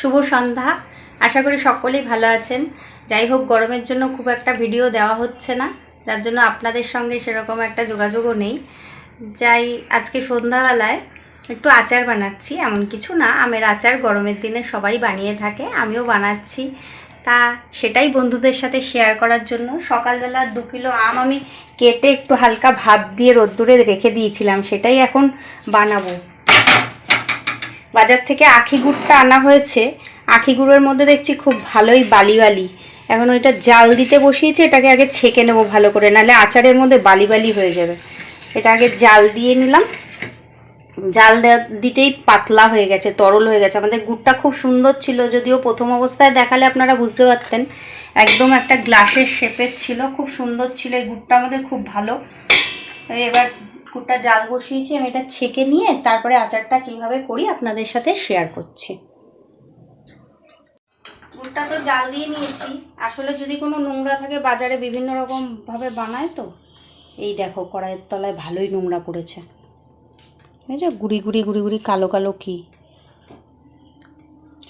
শুভ সন্ধ্যা। আশা করি সকলেই ভালো আছেন। যাই হোক, গরমের জন্য খুব একটা ভিডিও দেওয়া হচ্ছে না। যার জন্য আপনাদের সঙ্গে সেরকম একটা যোগাযোগও নেই। যাই, আজকে সন্ধ্যাবেলায় একটু আচার বানাচ্ছি, এমন কিছু না। আমের আচার গরমের দিনে সবাই বানিয়ে থাকে, আমিও বানাচ্ছি। তা সেটাই বন্ধুদের সাথে শেয়ার করার জন্য। সকালবেলা দু কিলো আম আমি কেটে একটু হালকা ভাব দিয়ে রোদ্দুরে রেখে দিয়েছিলাম, সেটাই এখন বানাবো। বাজার থেকে আখি গুড়টা আনা হয়েছে। আখি গুড়ের মধ্যে দেখছি খুব ভালোই বালি বালি এখন ওইটা জাল দিতে বসিয়েছি, এটাকে আগে ছেঁকে নেব ভালো করে, নাহলে আচারের মধ্যে বালি বালি হয়ে যাবে। এটা আগে জাল দিয়ে নিলাম। জাল দিতেই পাতলা হয়ে গেছে, তরল হয়ে গেছে। আমাদের গুড়টা খুব সুন্দর ছিল, যদিও প্রথম অবস্থায় দেখালে আপনারা বুঝতে পারতেন। একদম একটা গ্লাসের শেপের ছিল, খুব সুন্দর ছিল, এই গুড়টা আমাদের খুব ভালো। এবার গুড়টা জাল বসিয়েছি আমি এটা ছেঁকে নিয়ে তারপরে আচারটা কীভাবে করি আপনাদের সাথে শেয়ার করছি। গুড়টা তো জাল দিয়ে নিয়েছি আসলে যদি কোনো নোংরা থাকে বাজারে বিভিন্ন রকম ভাবে বানায় তো এই দেখো কড়াইয়ের তলায় ভালোই নোংরা পড়েছে। বুঝেছ গুড়ি গুড়ি গুড়ি গুড়ি কালো কালো কি।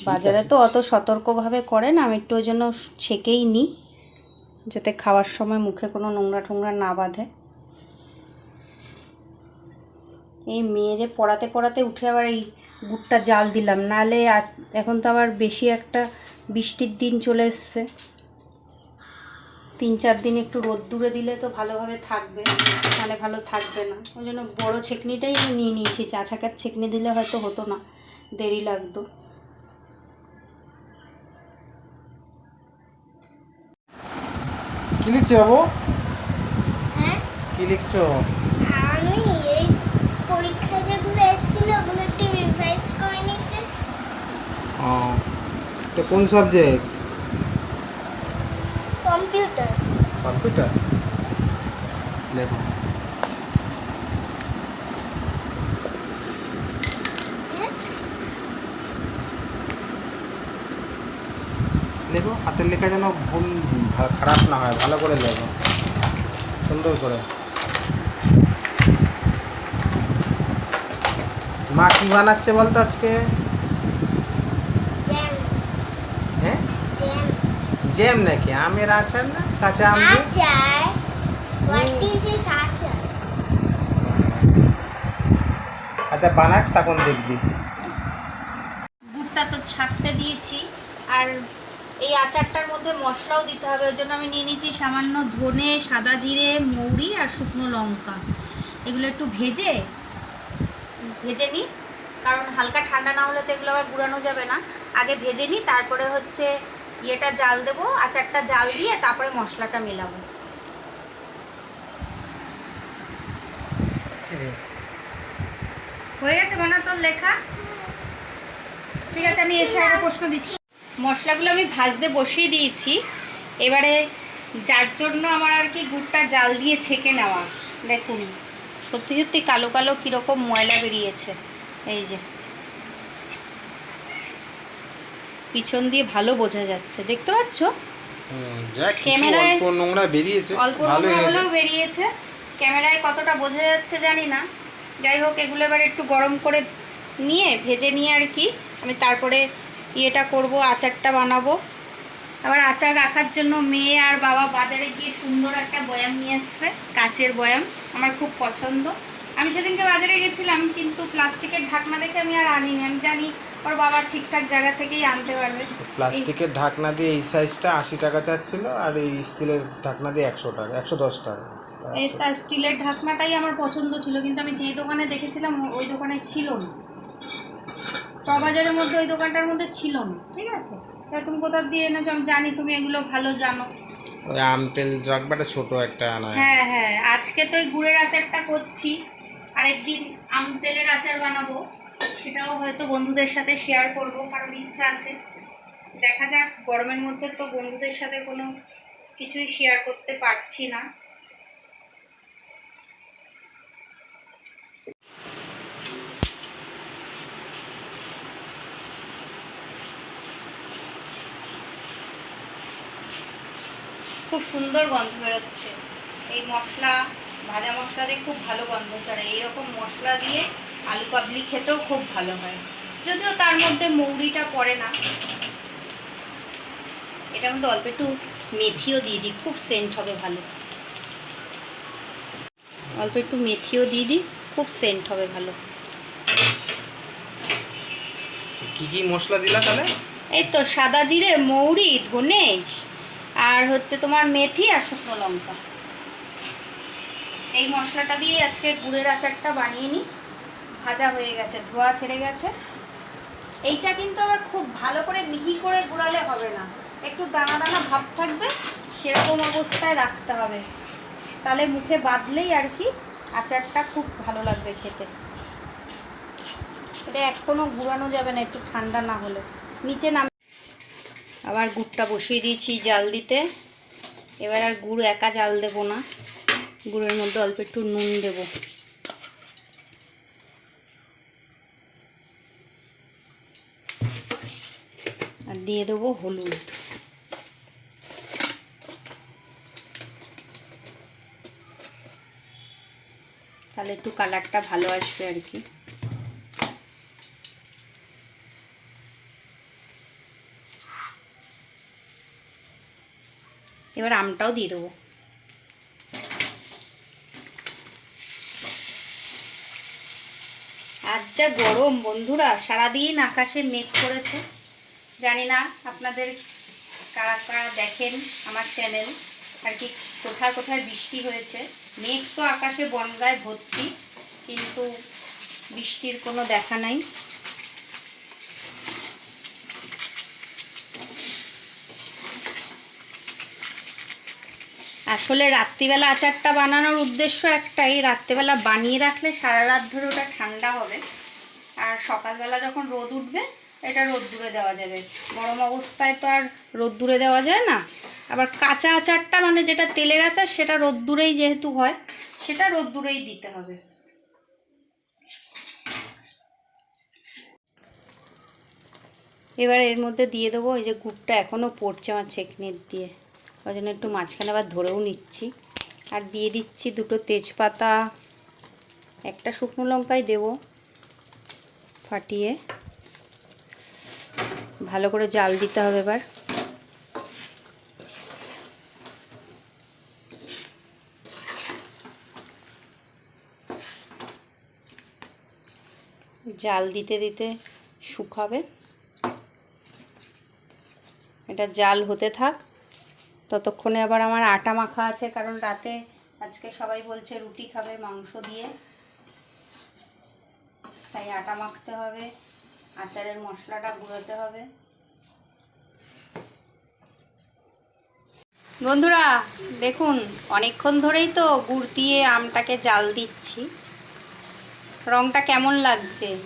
বাজারে তো অত সতর্কভাবে করে না আমি একটু ওই জন্য ছেঁকেই নিই যাতে খাওয়ার সময় মুখে কোনো নোংরা টোংরা না বাঁধে। এই মেয়েরে পড়াতে পড়াতে উঠে আবার এই গুড়টা জাল দিলাম। নাহলে আর এখন তো আবার বেশি একটা বৃষ্টির দিন চলে এসছে। তিন চার দিন একটু রোদ্দুরে দিলে তো ভালোভাবে থাকবে মানে ভালো থাকবে না। ওই জন্য বড়ো ছেকনিটাই আমি নিয়ে নিয়েছি। চা ছাকার ছেকনি দিলে হয়তো হতো না দেরি লাগতো। কি লিখছো বাবু? হ্যাঁ? কি লিখছো আমি এই পরীক্ষা যেগুলো এসেছিল ওগুলো একটু রিভাইজ করে নিচ্ছি ও তো কোন সাবজেক্ট? কম্পিউটার। কম্পিউটার? দেখো লেখো হাতের লেখা যেন ভুল খারাপ না হয় ভালো করে লেখো। সুন্দর করে। মা কি বানাচ্ছে বলতো আজকে? জ্যাম নাকি? আমের আচার না? কাঁচা আম আচার। হোয়াট ইজ ইস আচার? আচ্ছা বানাক তখন দেখবি? গুড়টা তো ছাকতে দিয়েছি আর এই আচারটার মধ্যে মশলাও দিতে হবে ওই জন্য আমি নিয়ে নিয়েছি সামান্য ধনে সাদা জিরে মৌরি আর শুকনো লঙ্কা। এগুলো একটু ভেজে ভেজে নিই কারণ হালকা ঠান্ডা না হলে তো এগুলো আবার গুঁড়ানো যাবে না। আগে ভেজে নিই তারপরে হচ্ছে ইয়েটা জাল দেবো আচারটা জাল দিয়ে তারপরে মশলাটা মেলাবো। হয়ে গেছে মনে তোর লেখা? ঠিক আছে আমি এসে একটা প্রশ্ন দিচ্ছি। মশলাগুলো আমি ভাজতে বসিয়ে দিয়েছি। এবারে যার জন্য আমার আর কি গুড়টা জাল দিয়ে ছেঁকে নেওয়া দেখুন। সত্যি সত্যি কালো কালো কীরকম ময়লা বেরিয়েছে। এই যে। পিছন দিয়ে ভালো বোঝা যাচ্ছে। দেখতে পাচ্ছ? ক্যামেরায়- অল্প নোংরা বেরিয়েছে অল্প নোংরা হলেও বেরিয়েছে। ক্যামেরায় কতটা বোঝা যাচ্ছে জানি না। যাই হোক এগুলো এবার একটু গরম করে নিয়ে ভেজে নিয়ে আর কি আমি তারপরে ইয়েটা করব আচারটা বানাবো। আবার আচার রাখার জন্য মেয়ে আর বাবা বাজারে গিয়ে সুন্দর একটা বয়াম নিয়ে এসছে কাচের বয়াম আমার খুব পছন্দ। আমি সেদিনকে বাজারে গেছিলাম কিন্তু প্লাস্টিকের ঢাকনা দেখে আমি আর আনিনি। আমি জানি ওর বাবা ঠিকঠাক জায়গা থেকেই আনতে পারবে। প্লাস্টিকের ঢাকনা দিয়ে এই সাইজটা আশি টাকা চাচ্ছিল আর এই স্টিলের ঢাকনা দিয়ে একশো টাকা একশো দশ টাকা। তার স্টিলের ঢাকনাটাই আমার পছন্দ ছিল কিন্তু আমি যে দোকানে দেখেছিলাম ওই দোকানে ছিল না। বাজারের মধ্যে ওই দোকানটার মধ্যে ছিল না ঠিক আছে? এবার তুমি কোথা দিয়ে এনেছো? আমি জানি তুমি এগুলো ভালো জানো। ওই আম তেল রাখবাটা ছোট একটা আনা। হ্যাঁ হ্যাঁ আজকে তো ওই গুড়ের আচারটা করছি আরেকদিন আম তেলের আচার বানাবো। সেটাও হয়তো বন্ধুদের সাথে শেয়ার করব, কারণ ইচ্ছা আছে। দেখা যাক, গরমের মধ্যে তো বন্ধুদের সাথে কোনো কিছুই শেয়ার করতে পারছি না। খুব সুন্দর গন্ধ বেরোচ্ছে। এই মশলা, ভাজা মশলা দিয়ে খুব ভালো গন্ধ চড়ে এইরকম মশলা দিয়ে আলু কাবলি খেতেও খুব ভালো হয়। যদিও তার মধ্যে মৌরিটা পড়ে না। এটার মধ্যে অল্প একটু মেথিও দিয়ে দিই খুব সেন্ট হবে ভালো। অল্প একটু মেথিও দিয়ে দিই খুব সেন্ট হবে ভালো। কি কি মশলা দিলা তাহলে? এই তো সাদা জিরে মৌরি ধনে আর হচ্ছে তোমার মেথি আর শুকনো লঙ্কা। এই মশলাটা দিয়ে আজকে গুড়ের আচারটা বানিয়ে নিই। ভাজা হয়ে গেছে, ধোয়া ছেড়ে গেছে। এইটা কিন্তু আবার খুব ভালো করে মিহি করে গুড়ালে হবে না। একটু দানা দানা ভাব থাকবে, সেরকম অবস্থায় রাখতে হবে। তাহলে মুখে বাঁধলেই আর কি আচারটা খুব ভালো লাগবে খেতে। এটা এখনও গুড়ানো যাবে না, একটু ঠান্ডা না হলে। নিচে নাম আবার গুড়টা বসিয়ে দিয়েছি জাল দিতে। এবার আর গুড় একা জাল দেবো না। গুড়ের মধ্যে অল্প একটু নুন দেব। আর দিয়ে দেবো হলুদ। তাহলে একটু কালারটা ভালো আসবে আর কি। এবার আমটাও দিয়ে দেবো। আজ যা গরম বন্ধুরা, সারাদিন আকাশে মেঘ করেছে। জানি না আপনাদের কারা কারা দেখেন আমার চ্যানেল। আর কি কোথায় কোথায় বৃষ্টি হয়েছে। মেঘ তো আকাশে বনগায় ভর্তি, কিন্তু বৃষ্টির কোনো দেখা নাই। আসলে রাত্রিবেলা আচারটা বানানোর উদ্দেশ্য একটাই, রাত্রিবেলা বানিয়ে রাখলে সারা রাত ধরে ওটা ঠান্ডা হবে। আর সকালবেলা যখন রোদ উঠবে এটা রোদ্দুরে দেওয়া যাবে। গরম অবস্থায় তো আর রোদ্দুরে দেওয়া যায় না। আবার কাঁচা আচারটা মানে যেটা তেলের আচার, সেটা রোদ্দুরেই যেহেতু হয়, সেটা রোদ্দুরেই দিতে হবে। এবার এর মধ্যে দিয়ে দেবো এই যে গুড়টা এখনও পড়ছে আমার ছেকনির দিয়ে। ওই জন্য একটু মাঝখানে আবার ধরেও নিচ্ছি। আর দিয়ে দিচ্ছি দুটো তেজপাতা, একটা শুকনো লঙ্কাই দেব ফাটিয়ে। ভালো করে জাল দিতে হবে এবার। জাল দিতে দিতে শুকাবে। এটা জাল হতে থাক। ততক্ষণে আবার আমার আটা মাখা আছে, কারণ রাতে আজকে সবাই বলছে রুটি খাবে মাংস দিয়ে। তাই আটা মাখতে হবে, আচারের মশলাটা গুঁড়োতে হবে। বন্ধুরা, দেখুন, অনেকক্ষণ ধরেই তো গুড় দিয়ে আমটাকে জাল দিচ্ছি। রংটা কেমন লাগছে?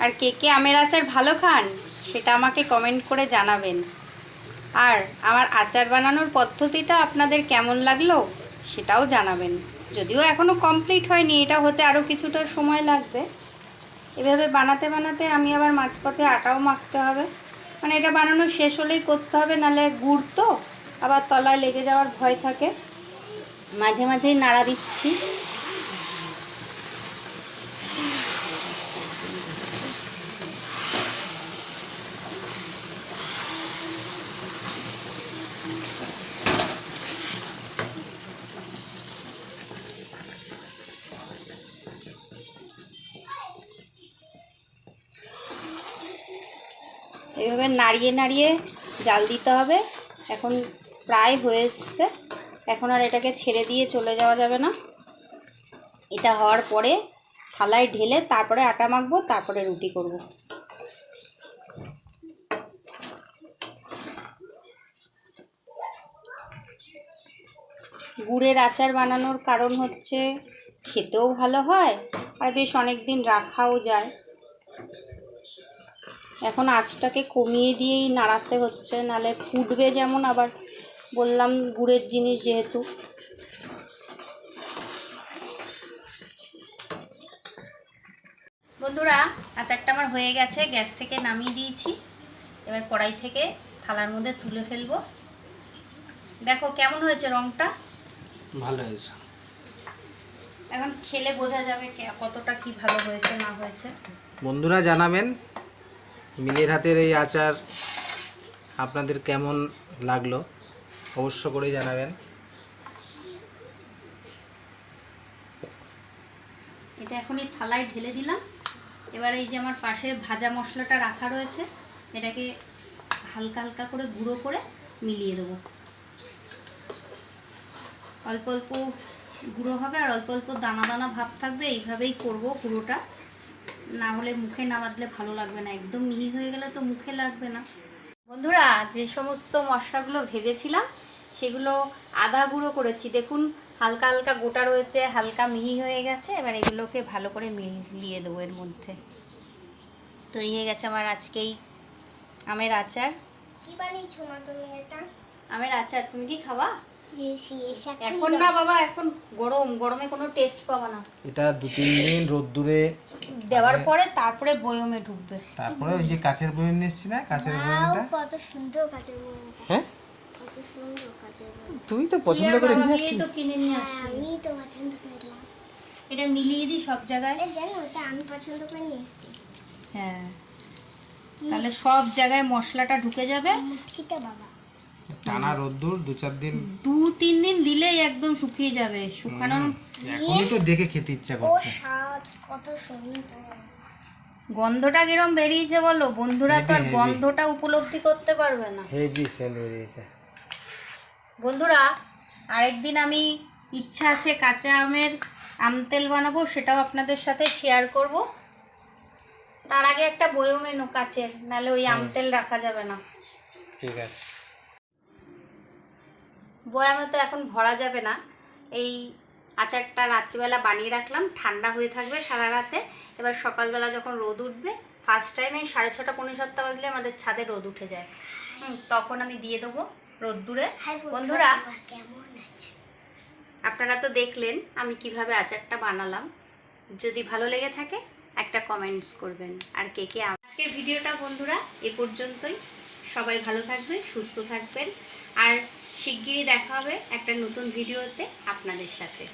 আর কে কে আমের আচার ভালো খান, সেটা আমাকে কমেন্ট করে জানাবেন। আর আমার আচার বানানোর পদ্ধতিটা আপনাদের কেমন লাগল, সেটাও জানাবেন। যদিও এখনও কমপ্লিট হয়নি, এটা হতে আরও কিছুটা সময় লাগবে। এভাবে বানাতে বানাতে আমি আবার মাঝপথে আটাও মাখতে হবে। মানে এটা বানানো শেষ হলেই করতে হবে নাহলে গুড় তো, আবার তলায় লেগে যাওয়ার ভয় থাকে। মাঝে মাঝেই নাড়া দিচ্ছি। এভাবে নাড়িয়ে নাড়িয়ে জাল দিতে হবে। এখন প্রায় হয়ে এসছে। এখন আর এটাকে ছেড়ে দিয়ে চলে যাওয়া যাবে না। এটা হওয়ার পরে থালায় ঢেলে তারপরে আটা মাখবো, তারপরে রুটি করব। গুড়ের আচার বানানোর কারণ হচ্ছে, খেতেও ভালো হয় আর বেশ অনেক দিন রাখাও যায়। এখন আঁচটাকে কমিয়ে দিয়েই নাড়াতে হচ্ছে নালে ফুটবে যেমন আবার বললাম গুড়ের জিনিস যেহেতু। বন্ধুরা আচারটা আমার হয়ে গেছে গ্যাস থেকে নামিয়ে দিয়েছি। এবার কড়াই থেকে থালার মধ্যে তুলে ফেলব। দেখো কেমন হয়েছে রংটা? ভালো হয়েছে। এখন খেলে বোঝা যাবে কতটা কি ভালো হয়েছে না হয়েছে। বন্ধুরা জানাবেন মিলির হাতের এই আচার আপনাদের কেমন লাগল অবশ্য করে জানাবেন। এটা এখন এই থালায় ঢেলে দিলাম। এবার এই যে আমার পাশে ভাজা মশলাটা রাখা রয়েছে, এটাকে হালকা হালকা করে গুঁড়ো করে মিলিয়ে দেবো। অল্প অল্প গুঁড়ো হবে আর অল্প অল্প দানা দানা ভাব থাকবে, এইভাবেই করব গুঁড়োটা না হলে মুখে না বাঁধলে ভালো লাগবে না। একদম মিহি হয়ে গেলে তো মুখে লাগবে না। বন্ধুরা যে সমস্ত মশলাগুলো ভেজেছিলাম সেগুলো আদা গুঁড়ো করেছি। দেখুন হালকা হালকা গোটা রয়েছে হালকা মিহি হয়ে গেছে। এবার এগুলোকে ভালো করে মিলিয়ে দেবো এর মধ্যে। তৈরি হয়ে গেছে আমার আজকেই আমের আচার। কি বানিয়েছো মা তুমি এটা? আমের আচার তুমি কি খাওয়া এখন না বাবা এখন গরম গরমে কোনো টেস্ট পাবা না। এটা দু তিন দিন রোদ্দুরে দেওয়ার পরে তারপরে বয়মে ঢুকবে। তারপরে ওই যে কাচের বয়ম নিয়েছি না কাচের বয়মটা? কত সুন্দর কাজের বউটা হ্যাঁ? তুমি তো পছন্দ করে নিয়ে আসলি। তো কিনে নিয়ে হ্যাঁ, আমি তো পছন্দ করলাম। এটা মিলিয়ে দিই সব জায়গায়। এটা জানো ওটা আমি পছন্দ করে নিয়ে এসেছি। হ্যাঁ। তাহলে সব জায়গায় মশলাটা ঢুকে যাবে। বাবা। টানা রোদ্দুর দু চার দিন। দু তিন দিন দিলেই একদম শুকিয়ে যাবে। শুকানো এখনই তো দেখে খেতে ইচ্ছা করছে। কত সুন্দর। গন্ধটা কিরম বেরিয়েছে বলো? বন্ধুরা তো আর। গন্ধটা উপলব্ধি করতে পারবে না। হেভি সেন্ট বেরিয়েছে। বন্ধুরা আরেকদিন আমি ইচ্ছা আছে কাঁচা আমের আম তেল বানাবো সেটাও আপনাদের সাথে শেয়ার করব। তার আগে একটা বয়ম এনো কাচের নাহলে ওই আম তেল রাখা যাবে না। ঠিক আছে। বয়ামে তো এখন ভরা যাবে না। এই আচারটা রাত্রিবেলা বানিয়ে রাখলাম ঠান্ডা হয়ে থাকবে সারা রাতে। এবার সকালবেলা যখন রোদ উঠবে ফার্স্ট টাইম এই সাড়ে ছটা পনেরো সাতটা বাজলে আমাদের ছাদে রোদ উঠে যায়। হুম তখন আমি দিয়ে দেবো রোদ্দুরে। বন্ধুরা কেমন আপনারা তো দেখলেন আমি কীভাবে আচারটা বানালাম। যদি ভালো লেগে থাকে একটা কমেন্টস করবেন। আর কে কে আজকের ভিডিওটা বন্ধুরা এ পর্যন্তই। সবাই ভালো থাকবেন সুস্থ থাকবেন। আর শিগগিরই দেখা হবে একটা নতুন ভিডিওতে আপনাদের সাথে।